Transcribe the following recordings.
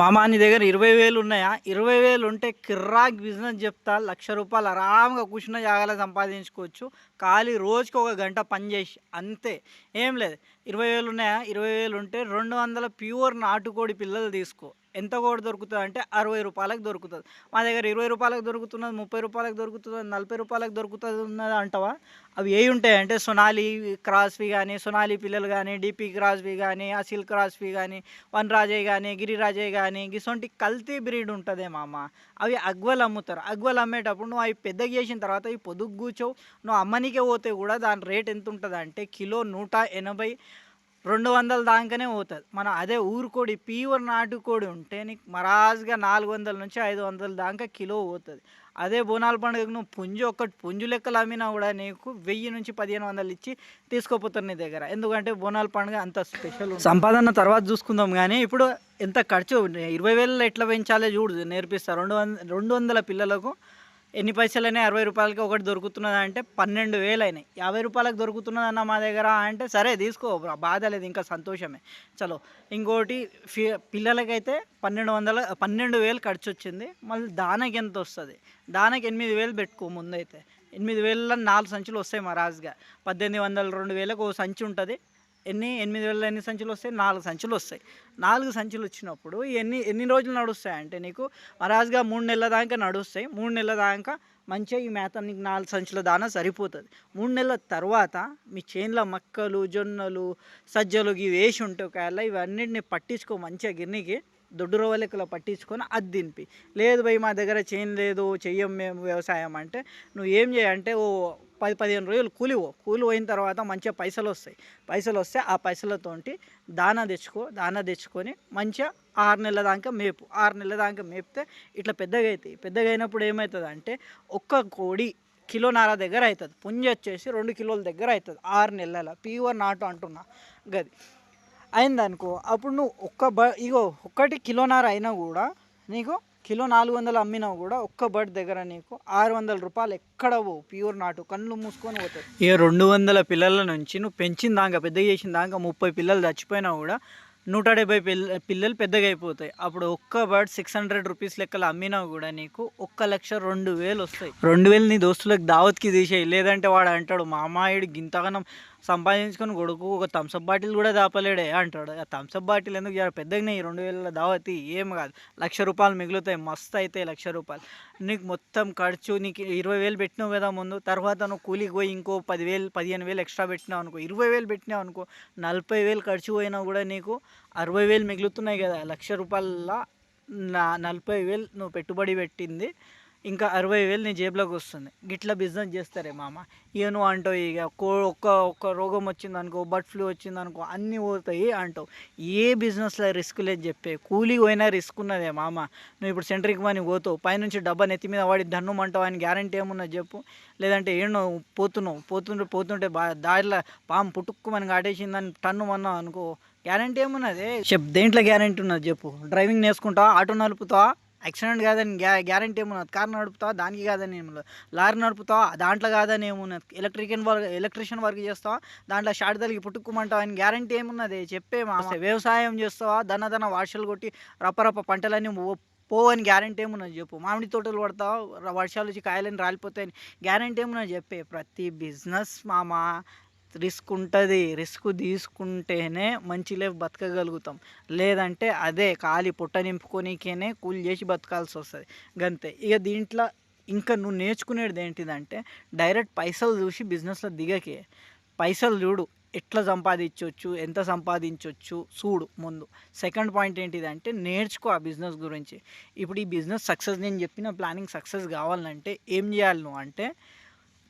మామా నీ దగ్గర ఇరవై వేలు ఉన్నాయా? ఇరవై వేలు ఉంటే కిర్రాక్ బిజినెస్ చెప్తా. లక్ష రూపాయలు ఆరామ్గా కూర్చున్న జాగాలో సంపాదించుకోవచ్చు. ఖాళీ రోజుకి ఒక గంట పని చేసి అంతే. ఏం లేదు. ఇరవై వేలు ఉన్నాయా? ఇరవై వేలు ఉంటే రెండు వందల ప్యూర్ నాటుకోడి పిల్లలు తీసుకో. ఎంత కూడా దొరుకుతుంది అంటే అరవై రూపాయలకు దొరుకుతుంది. మా దగ్గర ఇరవై రూపాయలకు దొరుకుతున్నది ముప్పై రూపాయలకు దొరుకుతుంది నలభై రూపాయలకు దొరుకుతుంది ఉన్నది అంటావా? అవి ఏ ఉంటాయి అంటే సొనాలి క్రాస్వి కానీ సొనాలి పిల్లలు కానీ డిపి క్రాస్వి కానీ అసిల్ క్రాస్వి కానీ వన్ రాజయ్ కానీ గిరిరాజయ్ కానీ గిసొంటి కల్తీ బ్రీడ్ ఉంటుంది మామ. అవి అగ్వలు అమ్ముతారు. అగ్వలు అమ్మేటప్పుడు నువ్వు అవి పెద్దగా చేసిన తర్వాత ఈ పొదుగు కూర్చోవు. నువ్వు అమ్మనికే పోతే కూడా దాని రేట్ ఎంత ఉంటుంది అంటే కిలో నూట ఎనభై రెండు వందల దాకానే పోతుంది. మనం అదే ఊరుకోడి ప్యూర్ నాటుకోడి ఉంటే నీకు మరాజుగా నాలుగు వందల నుంచి ఐదు వందల దాకా కిలో పోతుంది. అదే బోనాల పండుగకు నువ్వు పుంజు ఒక్కటి పుంజు లెక్కలు అమ్మినా కూడా నీకు వెయ్యి నుంచి పదిహేను వందలు ఇచ్చి తీసుకుపోతారు నీ దగ్గర. ఎందుకంటే బోనాల పండుగ అంత స్పెషల్ సంపాదన తర్వాత చూసుకుందాం కానీ ఇప్పుడు ఎంత ఖర్చు? ఇరవై వేలలో ఎట్లా పెంచాలో చూడు నేర్పిస్తారు రెండు వంద రెండు వందల పిల్లలకు ఎన్ని పైసలైనా అరవై రూపాయలకి ఒకటి దొరుకుతున్నదా అంటే పన్నెండు వేలు అయినాయి యాభై రూపాయలకు దొరుకుతున్నదన్న మా దగ్గర అంటే సరే తీసుకో బాధ లేదు ఇంకా సంతోషమే. చలో ఇంకోటి ఫీ పిల్లలకైతే పన్నెండు వందల పన్నెండు వేలు ఖర్చు వచ్చింది మళ్ళీ దానికి ఎంత వస్తుంది? దానికి ఎనిమిది వేలు పెట్టుకో ముందైతే. ఎనిమిది వేలలో నాలుగు సంచులు వస్తాయి మా రాజుగా. పద్దెనిమిది వందల రెండు వేలకు ఓ సంచి ఉంటుంది. ఎన్ని ఎనిమిది వేల ఎన్ని సంచులు వస్తాయి? నాలుగు సంచులు వస్తాయి. నాలుగు సంచులు వచ్చినప్పుడు ఎన్ని ఎన్ని రోజులు నడుస్తాయి అంటే నీకు? మరాజ్గా మూడు నెలల దాకా నడుస్తాయి. మూడు నెలల దాకా మంచిగా ఈ మేత నీకు నాలుగు సంచుల దానా సరిపోతుంది. మూడు నెలల తర్వాత మీ చేనులో మక్కలు జొన్నలు సజ్జలు ఇవి వేసి ఉంటాయి ఒకవేళ ఇవన్నిటిని పట్టించుకో మంచిగా గిన్నెకి దొడ్డు రవ్వ లెక్కలో పట్టించుకొని అది దింపి లేదు భయ్ మా దగ్గర చేయం లేదు చెయ్యం మేము వ్యవసాయం అంటే నువ్వు ఏం చేయంటే ఓ పది పదిహేను రోజులు కూలివో కూలి పోయిన తర్వాత మంచిగా పైసలు వస్తాయి. పైసలు వస్తే ఆ పైసలతోటి దానా తెచ్చుకో దానా తెచ్చుకొని మంచిగా ఆరు నెలల దాకా మేపు. ఆరు నెలల దాకా మేపితే ఇట్లా పెద్దగా అవుతాయి పెద్దగా అయినప్పుడు ఏమవుతుంది అంటే ఒక్క కోడి కిలోన్నర దగ్గర అవుతుంది పుంజి వచ్చేసి రెండు కిలోల దగ్గర అవుతుంది ఆరు నెలల. ప్యూర్ నాటు అంటున్నా. గది. అయిందనుకో అప్పుడు నువ్వు ఒక్క బ ఇగో ఒక్కటి కిలోన్నర అయినా కూడా నీకు కిలో నాలుగు వందలు అమ్మినా కూడా ఒక్క బర్డ్ దగ్గర నీకు ఆరు వందల రూపాయలు ఎక్కడ పోవు? ప్యూర్ నాటు. కళ్ళు మూసుకొని పోతాయి ఇక రెండు వందల పిల్లల నుంచి నువ్వు పెంచిన దాకా పెద్ద చేసిన దాకా ముప్పై పిల్లలు చచ్చిపోయినా కూడా నూట డెబ్బై పిల్ల పిల్లలు పెద్దగా అయిపోతాయి. అప్పుడు ఒక్క బర్డ్ సిక్స్ హండ్రెడ్ రూపీస్ లెక్కలు అమ్మినా కూడా నీకు ఒక్క లక్ష రెండు వేలు వస్తాయి. రెండు వేలు నీ దోస్తులకు దావత్కి తీసేయి. లేదంటే వాడు అంటాడు మామాయుడు గింతగానం సంపాదించుకొని కొడుకు ఒక థమ్స్అప్ బాటిల్ కూడా దాపలేడే అంటాడు. ఆ థమ్స్అప్ బాటిల్ ఎందుకు పెద్దగా పెద్దగానే ఈ రెండు వేల దావతి ఏం కాదు. లక్ష రూపాయలు మిగులుతాయి మస్తు అవుతాయి లక్ష రూపాయలు. నీకు మొత్తం ఖర్చు నీకు ఇరవై వేలు పెట్టినావు కదా ముందు తర్వాత నువ్వు కూలికి పోయి ఇంకో పదివేలు పదిహేను వేలు ఎక్స్ట్రా పెట్టినావు అనుకో ఇరవై వేలు పెట్టినావు అనుకో నలభై వేలు ఖర్చు పోయినా కూడా నీకు అరవై వేలు మిగులుతున్నాయి కదా. లక్ష రూపాయల నా నలభై వేలు నువ్వు పెట్టుబడి పెట్టింది. ఇంకా అరవై వేలు నీ జేబులోకి వస్తుంది. గిట్లా బిజినెస్ చేస్తారే మామ. ఏను అంటావు ఇక కో ఒక్క ఒక్క రోగం వచ్చింది అనుకో బర్డ్ ఫ్లూ వచ్చింది అనుకో అన్నీ పోతాయి అంటావు. ఏ బిజినెస్లో రిస్క్ లేదు చెప్పే. కూలి పోయినా రిస్క్ ఉన్నదే మామ. నువ్వు ఇప్పుడు సెంటర్కి మని పోతావు. పైనుంచి డబ్బా నెత్తి మీద వాడి దన్ను అంటావు అని గ్యారంటీ ఏమున్నది చెప్పు. లేదంటే ఏమో పోతున్నావు. పోతుంటే పోతుంటే బా దారిలో పాము పుట్టుక్కు మనకి ఆటేసిందని టన్ను అన్నావు అనుకో. గ్యారంటీ ఏమున్నది? చెప్ దేంట్లో గ్యారంటీ ఉన్నది చెప్పు. డ్రైవింగ్ నేర్చుకుంటావా? ఆటో నలుపుతా యాక్సిడెంట్ కాదని గ్యా గ్యారంటీ ఏమున్నది? కార్ నడుపుతావా? దానికి కాదని ఏమున్నది లారీ నడుపుతావా? దాంట్లో కాదని ఏమున్నది ఎలక్ట్రికల్ వర్క్ ఎలక్ట్రీషియన్ వర్క్ చేస్తావా? దాంట్లో షార్ట్ తలిగి పుట్టుకోమంటావా అని గ్యారంటీ ఏమున్నది చెప్పే మా వ్యవసాయం చేస్తావా? దన దన వాషలు కొట్టి రపరప పంటలన్నీ ఓ- పోవని గ్యారంటీ ఏమున్నది చెప్పు. మామిడి తోటలు పడతావు? వర్షాలు వచ్చి కాయలని రాలిపోతాయని గ్యారంటీ ఏమున్నది చెప్పే? ప్రతి బిజినెస్ మామ. రిస్క్ ఉంటుంది రిస్క్ తీసుకుంటేనే మంచి లైఫ్ బతకగలుగుతాం. లేదంటే అదే ఖాళీ పుట్ట నింపుకొనికేనే కూలి చేసి బతకాల్సి వస్తుంది గంతే. ఇక దీంట్లో ఇంకా నువ్వు నేర్చుకునేది ఏంటిదంటే డైరెక్ట్ పైసలు చూసి బిజినెస్లో దిగకే. పైసలు చూడు ఎట్లా సంపాదించవచ్చు ఎంత సంపాదించవచ్చు చూడు ముందు. సెకండ్ పాయింట్ ఏంటిదంటే నేర్చుకో ఆ బిజినెస్ గురించి. ఇప్పుడు ఈ బిజినెస్ సక్సెస్ నేను చెప్పిన ప్లానింగ్ సక్సెస్ కావాలంటే ఏం చేయాలి నువ్వు అంటే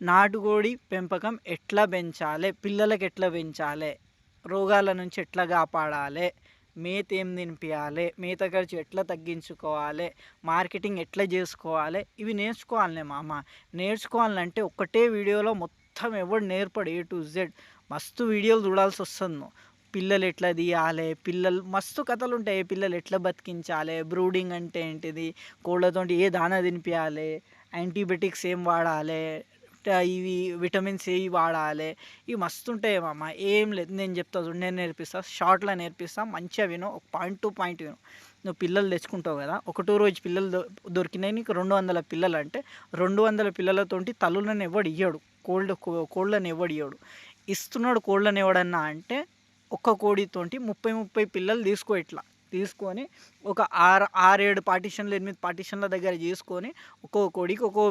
నాటుకోడి పెంపకం ఎట్లా పెంచాలి? పిల్లలకి ఎట్లా పెంచాలి? రోగాల నుంచి ఎట్లా కాపాడాలి? మేత ఏం తినిపించాలి మేత ఖర్చు ఎట్లా తగ్గించుకోవాలి? మార్కెటింగ్ ఎట్లా చేసుకోవాలి? ఇవి నేర్చుకోవాలనే మామ. నేర్చుకోవాలంటే ఒకటే వీడియోలో మొత్తం ఎవడు నేర్పడు ఏ టు జెడ్. మస్తు వీడియోలు చూడాల్సి వస్తుంది. నువ్వు పిల్లలు ఎట్లా తీయాలి? పిల్లలు మస్తు కథలు ఉంటాయి. పిల్లలు ఎట్లా బతికించాలి? బ్రూడింగ్ అంటే ఏంటిది? కోళ్ళతోటి ఏ దానా తినిపించాలి యాంటీబయాటిక్స్ ఏం వాడాలి? ఇవి విటమిన్స్ ఏ వాడాలి. ఇవి మస్తు ఉంటాయి మామ. ఏం లేదు. నేను చెప్తా చూడు నేను నేర్పిస్తా. షార్ట్లో నేర్పిస్తా. మంచిగా విను. ఒక పాయింట్ టు పాయింట్ విను. నువ్వు పిల్లలు తెచ్చుకుంటావు కదా ఒకటో రోజు పిల్లలు దొ- దొరికినాయి నీకు రెండు వందల పిల్లలు అంటే రెండు వందల పిల్లలతోటి తల్లులను ఎవడు ఇయ్యడు. కోల్డ్ కోళ్ళని ఎవడు ఇయ్యడు. ఇస్తున్నాడు కోళ్ళని ఎవడన్నా అంటే ఒక్క కోడితోటి ముప్పై ముప్పై పిల్లలు తీసుకో ఇట్లా. తీసుకొని ఒక ఆరు ఆరేడు పార్టీషన్లు ఎనిమిది పార్టీషన్ల దగ్గర చేసుకొని ఒక్కో కోడికి ఒక్కో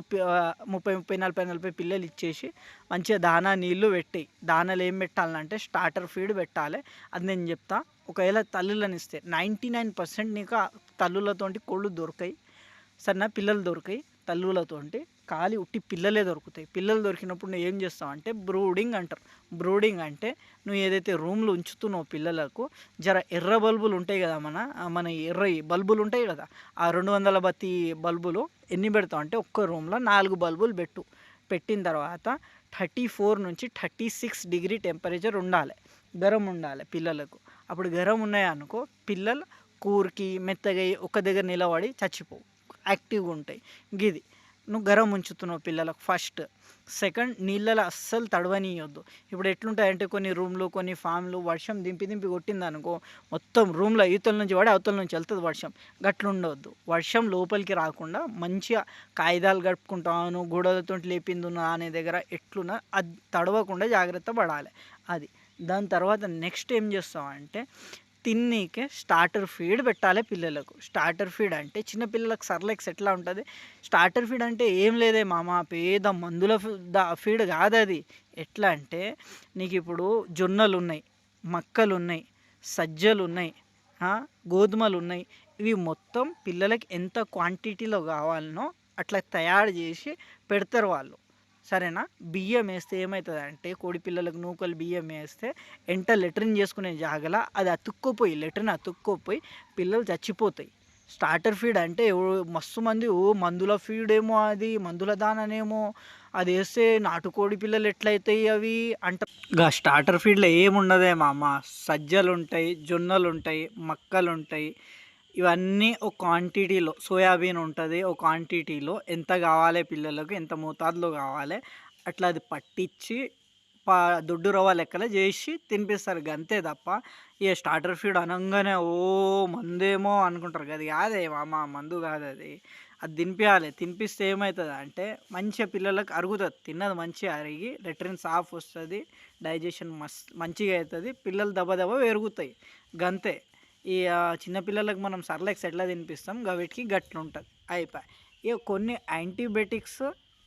ముప్పై ముప్పై నలభై నలభై పిల్లలు ఇచ్చేసి మంచిగా దానా నీళ్ళు పెట్టాయి దానాలు ఏం పెట్టాలంటే స్టార్టర్ ఫీడ్ పెట్టాలి. అది నేను చెప్తా. ఒకవేళ తల్లులను ఇస్తే నైంటీ నైన్ పర్సెంట్ నీకు తల్లులతోటి కోళ్ళు దొరకాయి సరేనా? పిల్లలు దొరికాయి తల్లులతోటి ఖాళీ ఉట్టి పిల్లలే దొరుకుతాయి. పిల్లలు దొరికినప్పుడు నువ్వు ఏం చేస్తావు అంటే బ్రూడింగ్ అంటారు. బ్రూడింగ్ అంటే నువ్వు ఏదైతే రూమ్లో ఉంచుతున్నావు పిల్లలకు జర ఎర్ర బల్బులు ఉంటాయి కదా మన మన ఎర్ర బల్బులు ఉంటాయి కదా ఆ రెండు వందల బత్తి బల్బులు ఎన్ని పెడతావు అంటే ఒక్క రూమ్లో నాలుగు బల్బులు పెట్టు. పెట్టిన తర్వాత థర్టీ ఫోర్ నుంచి థర్టీ సిక్స్ డిగ్రీ టెంపరేచర్ ఉండాలి. గరం ఉండాలి పిల్లలకు. అప్పుడు గరం ఉన్నాయనుకో పిల్లలు కూరికి మెత్తగా ఒక దగ్గర నిలబడి చచ్చిపోవు. యాక్టివ్గా ఉంటాయి. గిది నువ్వు గరం ఉంచుతున్నావు పిల్లలకు ఫస్ట్. సెకండ్ నీళ్ళలో అస్సలు తడవనీయొద్దు. ఇప్పుడు ఎట్లుంటాయంటే కొన్ని రూమ్లు కొన్ని ఫామ్లు వర్షం దింపి దింపి కొట్టిందనుకో మొత్తం రూమ్లో ఈతల నుంచి పడి అవతల నుంచి వెళ్తుంది వర్షం. గట్లు ఉండవద్దు వర్షం లోపలికి రాకుండా మంచిగా కాగితాలు గడుపుకుంటాను గోడలతో లేపింది అనే దగ్గర ఎట్లున్నా అది తడవకుండా జాగ్రత్త పడాలి. అది. దాని తర్వాత నెక్స్ట్ ఏం చేస్తాం అంటే తిన్నీకే స్టార్టర్ ఫీడ్ పెట్టాలి పిల్లలకు. స్టార్టర్ ఫీడ్ అంటే చిన్న పిల్లలకు సర్లెక్స్ ఎట్లా ఉంటుంది. స్టార్టర్ ఫీడ్ అంటే ఏం లేదే మామ పేద మందుల ఫీడ్ కాదు అది ఎట్లా అంటే నీకు ఇప్పుడు జొన్నలు ఉన్నాయి మక్కలు ఉన్నాయి సజ్జలు ఉన్నాయి గోధుమలు ఉన్నాయి ఇవి మొత్తం పిల్లలకి ఎంత క్వాంటిటీలో కావాలనో అట్లా తయారు చేసి పెడతారు వాళ్ళు. సరేనా? బియ్యం వేస్తే ఏమవుతుంది అంటే కోడి పిల్లలకు నూకలు బియ్యం వేస్తే ఎంట లెటరిన్ చేసుకునే జాగల అది అతుక్కుపోయి లెటరిన్ అతుక్కుపోయి పిల్లలు చచ్చిపోతాయి. స్టార్టర్ ఫీడ్ అంటే మస్తు మంది ఓ మందుల ఫీడ్ ఏమో అది మందుల దాననేమో అది వేస్తే నాటుకోడి పిల్లలు ఎట్లయితాయి అవి అంట. గా స్టార్టర్ ఫీడ్లో ఏముండదే మామ. సజ్జలు ఉంటాయి జొన్నలు ఉంటాయి మక్కలు ఉంటాయి ఇవన్నీ ఒక క్వాంటిటీలో సోయాబీన్ ఉంటుంది ఒక క్వాంటిటీలో ఎంత కావాలి పిల్లలకు ఎంత మోతాదులో కావాలి అట్లా అది పట్టించి పా దొడ్డు రవ్వ లెక్కల చేసి తినిపిస్తారు అంతే తప్ప ఇక స్టార్టర్ ఫీడ్ అనగానే ఓ మందేమో అనుకుంటారు కదా కాదే మామ మందు కాదు అది. అది తినిపించాలి తినిపిస్తే ఏమవుతుంది అంటే మంచిగా పిల్లలకు అరుగుతుంది తిన్నది మంచిగా అరిగి లెట్రిన్ సాఫ్ వస్తుంది డైజెషన్ మస్ మంచిగా అవుతుంది పిల్లలు దెబ్బ దెబ్బ పెరుగుతాయి గంతే. ఈ చిన్నపిల్లలకు మనం సర్లెక్స్ ఎట్లా తినిపిస్తాం. వీటికి గట్లు ఉంటుంది. అయిపోయి. ఇక కొన్ని యాంటీబయాటిక్స్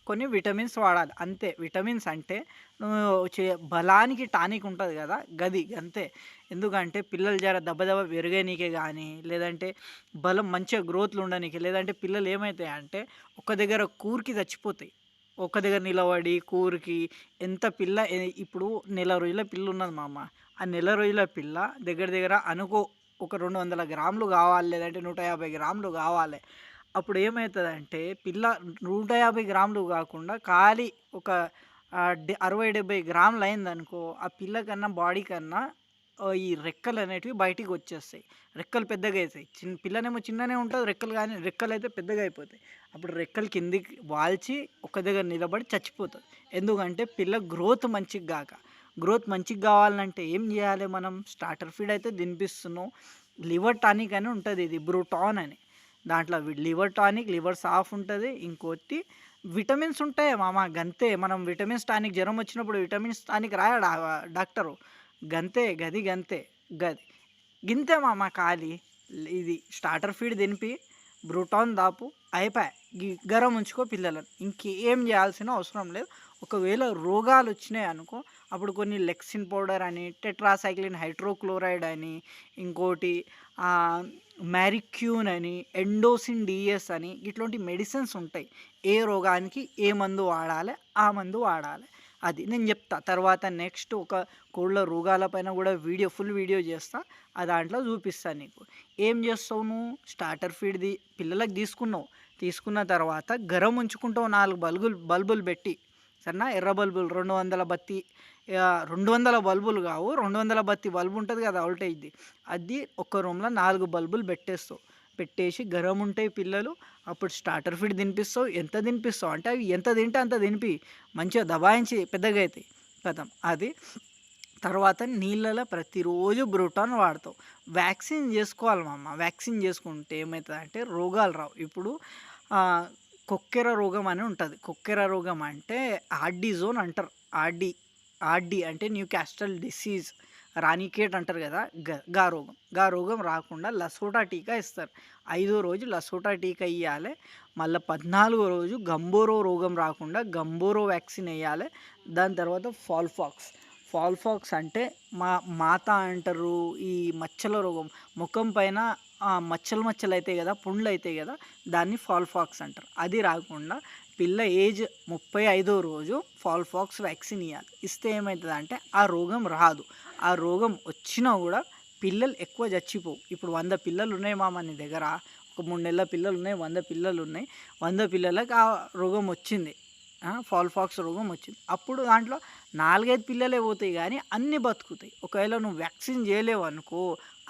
కొన్ని విటమిన్స్ వాడాలి. అంతే. విటమిన్స్ అంటే నువ్వు బలానికి టానిక్ ఉంటుంది కదా గది. అంతే. ఎందుకంటే పిల్లలు జర దెబ్బ దెబ్బ పెరగనీకే కానీ లేదంటే బలం మంచిగా గ్రోత్లు ఉండనీకి లేదంటే పిల్లలు ఏమవుతాయి అంటే ఒక దగ్గర కూరికి చచ్చిపోతాయి. ఒక దగ్గర నిలబడి కూరికి ఎంత పిల్ల ఇప్పుడు నెల రోజుల పిల్ల ఉన్నది మామ. ఆ నెల రోజుల పిల్ల దగ్గర దగ్గర అనుకో ఒక రెండు వందల గ్రాములు కావాలి లేదంటే నూట యాభై గ్రాములు కావాలి. అప్పుడు ఏమవుతుందంటే పిల్ల నూట యాభై గ్రాములు కాకుండా ఖాళీ ఒక అరవై డెబ్బై గ్రాములు అయిందనుకో ఆ పిల్ల కన్నా బాడీ కన్నా ఈ రెక్కలు అనేటివి బయటికి వచ్చేస్తాయి. రెక్కలు పెద్దగా అవుతాయి. చిన్న పిల్లనేమో చిన్ననే ఉంటుంది రెక్కలు కానీ రెక్కలు అయితే పెద్దగా అయిపోతాయి. అప్పుడు రెక్కలు కిందికి వాల్చి ఒక దగ్గర నిలబడి చచ్చిపోతుంది. ఎందుకంటే పిల్ల గ్రోత్ మంచిగా కాక. గ్రోత్ మంచిగా కావాలంటే ఏం చేయాలి మనం? స్టార్టర్ ఫీడ్ అయితే తినిపిస్తున్నాం. లివర్ టానిక్ అని ఉంటుంది ఇది బ్రూటాన్ అని. దాంట్లో లివర్ టానిక్ లివర్ సాఫ్ ఉంటుంది. ఇంకోటి విటమిన్స్ ఉంటాయి మామ? గంతే. మనం విటమిన్స్ టానిక్ జ్వరం వచ్చినప్పుడు విటమిన్స్ టానిక్ రాయడా డాక్టరు? గంతే గది గంతే గది. గింతే మామ ఖాళీ. ఇది స్టార్టర్ ఫీడ్ తినిపి బ్రూటాన్ దాపు అయిపోయి. గరం ఉంచుకో పిల్లలను. ఇంకేం చేయాల్సిన అవసరం లేదు. ఒకవేళ రోగాలు వచ్చినాయి అనుకో అప్పుడు కొన్ని లెక్సిన్ పౌడర్ అని టెట్రాసైక్లిన్ హైడ్రోక్లోరైడ్ అని ఇంకోటి మ్యారిక్యూన్ అని ఎండోసిన్ డిఎస్ అని ఇట్లాంటి మెడిసిన్స్ ఉంటాయి. ఏ రోగానికి ఏ మందు వాడాలి ఆ మందు వాడాలి. అది నేను చెప్తా. తర్వాత నెక్స్ట్ ఒక కోళ్ళ రోగాలపైన కూడా వీడియో ఫుల్ వీడియో చేస్తా. ఆ దాంట్లో చూపిస్తాను నీకు. ఏం చేస్తావు నువ్వు? స్టార్టర్ ఫీడ్ది పిల్లలకు తీసుకున్నావు. తీసుకున్న తర్వాత గరం ఉంచుకుంటావు నాలుగు బల్బులు బల్బులు పెట్టి. సరేనా ఎర్ర బల్బులు రెండు వందల బత్తి రెండు వందల బల్బులు కావు రెండు వందల బత్తి బల్బు ఉంటుంది కదా వోల్టేజ్ది. అది ఒక్క రూమ్లో నాలుగు బల్బులు పెట్టేస్తావు. పెట్టేసి గరం ఉంటాయి పిల్లలు అప్పుడు స్టార్టర్ ఫీడ్ తినిపిస్తావు. ఎంత తినిపిస్తావు? అంటే అవి ఎంత తింటే అంత తినిపి. మంచిగా దబాయించి పెద్దగా అవుతాయి కథం. అది. తర్వాత నీళ్ళలో ప్రతిరోజు బ్రూటాన్ వాడతాం వ్యాక్సిన్ చేసుకోవాలి మామ వ్యాక్సిన్ చేసుకుంటే ఏమవుతుంది అంటే రోగాలు రావు. ఇప్పుడు కొక్కెర రోగం అని ఉంటుంది. కొక్కెర రోగం అంటే ఆర్డీ జోన్ అంటారు. ఆర్డీ ఆర్డీ అంటే న్యూ క్యాస్టల్ డిసీజ్. రానికేట్ అంటారు కదా గ- గా రోగం. గా రోగం రాకుండా లసోటా టీకా ఇస్తారు. ఐదో రోజు లసోటా టీకా ఇవ్వాలి మళ్ళీ పద్నాలుగో రోజు గంబోరో రోగం రాకుండా గంబోరో వ్యాక్సిన్ వేయాలి దాని తర్వాత ఫాల్ఫాక్స్ ఫాల్ఫాక్స్ అంటే మా మాత అంటారు ఈ మచ్చల రోగం. ముఖం పైన మచ్చలు మచ్చలు అవుతాయి కదా పుండ్లు అవుతాయి కదా దాన్ని ఫాల్ఫాక్స్ అంటారు. అది రాకుండా పిల్ల ఏజ్ ముప్పై ఐదో రోజు ఫాల్ఫాక్స్ వ్యాక్సిన్ ఇవ్వాలి ఇస్తే ఏమవుతుంది అంటే ఆ రోగం రాదు. ఆ రోగం వచ్చినా కూడా పిల్లలు ఎక్కువ చచ్చిపోవు. ఇప్పుడు వంద పిల్లలు ఉన్నాయి మామ నీ దగ్గర ఒక మూడు నెలల పిల్లలు ఉన్నాయి వంద పిల్లలు ఉన్నాయి వంద పిల్లలకు ఆ రోగం వచ్చింది. ఫాల్ఫాక్స్ రోగం వచ్చింది. అప్పుడు దాంట్లో నాలుగైదు పిల్లలే పోతాయి కానీ అన్నీ బతుకుతాయి. ఒకవేళ నువ్వు వ్యాక్సిన్ చేయలేవు అనుకో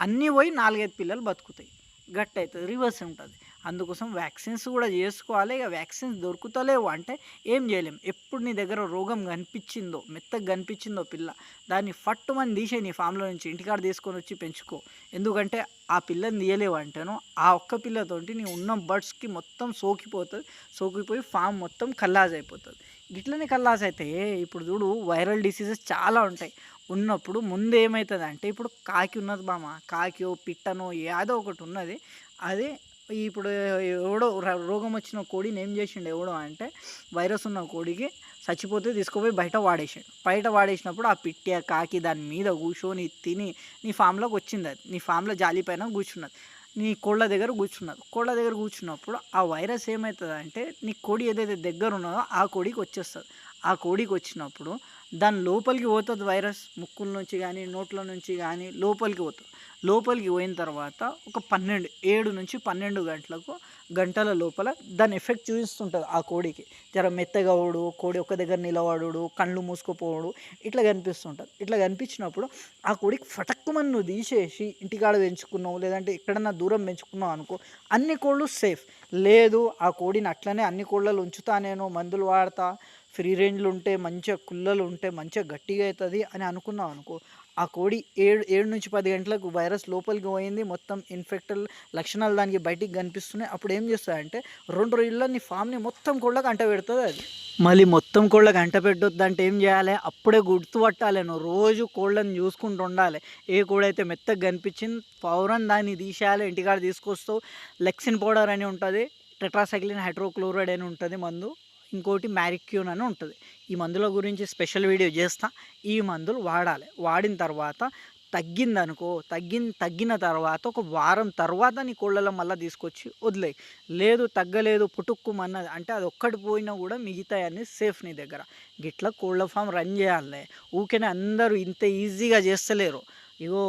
అన్నీ పోయి నాలుగైదు పిల్లలు బతుకుతాయి. గట్ అవుతుంది రివర్స్ ఉంటుంది. అందుకోసం వ్యాక్సిన్స్ కూడా చేసుకోవాలి. ఇక వ్యాక్సిన్స్ దొరుకుతలేవు అంటే ఏం చేయలేం. ఎప్పుడు నీ దగ్గర రోగం కనిపించిందో మెత్తగా కనిపించిందో పిల్ల దాన్ని ఫట్టు మంది తీసే నీ ఫామ్లో నుంచి ఇంటికాడ తీసుకొని వచ్చి పెంచుకో. ఎందుకంటే ఆ పిల్లని తీయలేవు అంటేను ఆ ఒక్క పిల్లతోటి నీ ఉన్న బర్డ్స్కి మొత్తం సోకిపోతుంది. సోకిపోయి ఫామ్ మొత్తం కల్లాజ్ అయిపోతుంది ఇట్లనే కల్లాజ్ అయితే ఇప్పుడు చూడు వైరల్ డిసీజెస్ చాలా ఉంటాయి. ఉన్నప్పుడు ముందు ఏమవుతుంది అంటే ఇప్పుడు కాకి ఉన్నది బామ కాకియో పిట్టనో ఏదో ఒకటి ఉన్నది. అది ఇప్పుడు ఎవడో ర- రోగం వచ్చిన కోడిని ఏం చేసిండు ఎవడో అంటే వైరస్ ఉన్న కోడికి చచ్చిపోతే తీసుకుపోయి బయట వాడేసాడు. బయట వాడేసినప్పుడు ఆ పిట్టి ఆ కాకి దాని మీద కూర్చొని తిని నీ ఫామ్లోకి వచ్చింది అది. నీ ఫామ్లో జాలి పైన కూర్చున్నది. నీ కోళ్ళ దగ్గర కూర్చున్నది. కోళ్ళ దగ్గర కూర్చున్నప్పుడు ఆ వైరస్ ఏమవుతుంది అంటే నీ కోడి ఏదైతే దగ్గర ఉన్నదో ఆ కోడికి వచ్చేస్తుంది. ఆ కోడికి వచ్చినప్పుడు దాని లోపలికి పోతుంది వైరస్ ముక్కుల నుంచి కానీ నోట్ల నుంచి కానీ లోపలికి పోతుంది. లోపలికి పోయిన తర్వాత ఒక పన్నెండు ఏడు నుంచి పన్నెండు గంటలకు గంటల లోపల దాని ఎఫెక్ట్ చూపిస్తుంటుంది ఆ కోడికి. జర మెత్తగా అవడు కోడి ఒక దగ్గర నిలబడు కళ్ళు మూసుకుపోవడు ఇట్లా కనిపిస్తుంటుంది. ఇట్లా కనిపించినప్పుడు ఆ కోడికి ఫటక్కుమని నువ్వు తీసేసి ఇంటికాడ పెంచుకున్నావు లేదంటే ఎక్కడన్నా దూరం పెంచుకున్నావు అనుకో అన్ని కోళ్ళు సేఫ్. లేదు ఆ కోడిని అట్లనే అన్ని కోళ్ళలు ఉంచుతా నేను మందులు వాడతా ఫ్రీ రేంజ్లు ఉంటే మంచిగా కుల్లలు ఉంటే మంచిగా గట్టిగా అవుతుంది అని అనుకున్నాం అనుకో. ఆ కోడి ఏడు ఏడు నుంచి పది గంటలకు వైరస్ లోపలికి పోయింది. మొత్తం ఇన్ఫెక్టెడ్ లక్షణాలు దానికి బయటికి కనిపిస్తున్నాయి. అప్పుడు ఏం చేస్తాయంటే రెండు రోజుల్లో నీ ఫామ్ని మొత్తం కోళ్ళకి అంట పెడుతుంది అది. మళ్ళీ మొత్తం కోళ్ళకి అంట పెట్టొద్దు అంటే ఏం చేయాలి? అప్పుడే గుర్తుపట్టాలి నువ్వు. రోజు కోళ్ళని చూసుకుంటూ ఉండాలి. ఏ కోడైతే మెత్తగా కనిపించింది ఫౌరన్ దాన్ని తీసేయాలి ఇంటికాడ తీసుకొస్తావు. లెక్సిన్ పౌడర్ అని ఉంటుంది. టెట్రాసైక్లిన్ హైడ్రోక్లోరైడ్ అని ఉంటుంది మందు. ఇంకోటి మ్యారిక్యూన్ అని ఉంటుంది. ఈ మందుల గురించి స్పెషల్ వీడియో చేస్తా. ఈ మందులు వాడాలి. వాడిన తర్వాత తగ్గిందనుకో తగ్గిన తగ్గిన తర్వాత ఒక వారం తర్వాత నీ కోళ్ళలో మళ్ళీ తీసుకొచ్చి వదిలేయి. లేదు తగ్గలేదు పుట్టుక్కుమన్నది అంటే అది ఒక్కటి పోయినా కూడా మిగతాయన్నీ సేఫ్ నీ దగ్గర. గిట్లా కోళ్ళ ఫామ్ రన్ చేయాలి. ఊరికనే అందరూ ఇంత ఈజీగా చేస్తలేరు. ఇగో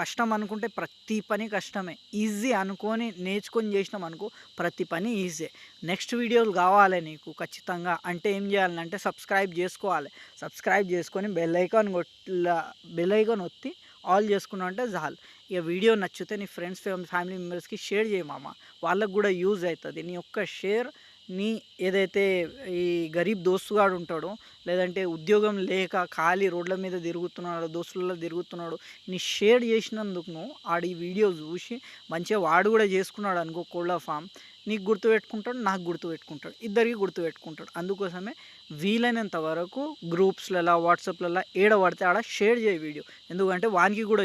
కష్టం అనుకుంటే ప్రతి పని కష్టమే. ఈజీ అనుకొని నేర్చుకొని చేసినాం అనుకో ప్రతి పని ఈజీ. నెక్స్ట్ వీడియోలు కావాలి నీకు ఖచ్చితంగా. అంటే ఏం చేయాలంటే సబ్స్క్రైబ్ చేసుకోవాలి. సబ్స్క్రైబ్ చేసుకొని బెల్ ఐకాన్ కొట్ల బెల్ ఐకాన్ ఒత్తి ఆల్ చేసుకున్నావు అంటే జాల్ ఇక వీడియో నచ్చితే నీ ఫ్రెండ్స్ ఫ్యామిలీ మెంబర్స్కి షేర్ చేయమమ్మ వాళ్ళకు కూడా యూజ్ అవుతుంది. నీ యొక్క షేర్ నీ ఏదైతే ఈ గరీబ్ దోస్తుగాడు ఉంటాడో లేదంటే ఉద్యోగం లేక ఖాళీ రోడ్ల మీద తిరుగుతున్నాడు దోస్తులలో తిరుగుతున్నాడు నీ షేర్ చేసినందుకు నువ్వు ఈ వీడియో చూసి మంచిగా వాడు కూడా చేసుకున్నాడు అనుకో కోళ్ళ ఫామ్ నీకు గుర్తు పెట్టుకుంటాడు నాకు గుర్తు పెట్టుకుంటాడు ఇద్దరికి గుర్తు పెట్టుకుంటాడు. అందుకోసమే వీలైనంత వరకు గ్రూప్స్లలో వాట్సాప్లలో ఏడ పడితే ఆడ షేర్ చేయ వీడియో. ఎందుకంటే వానికి కూడా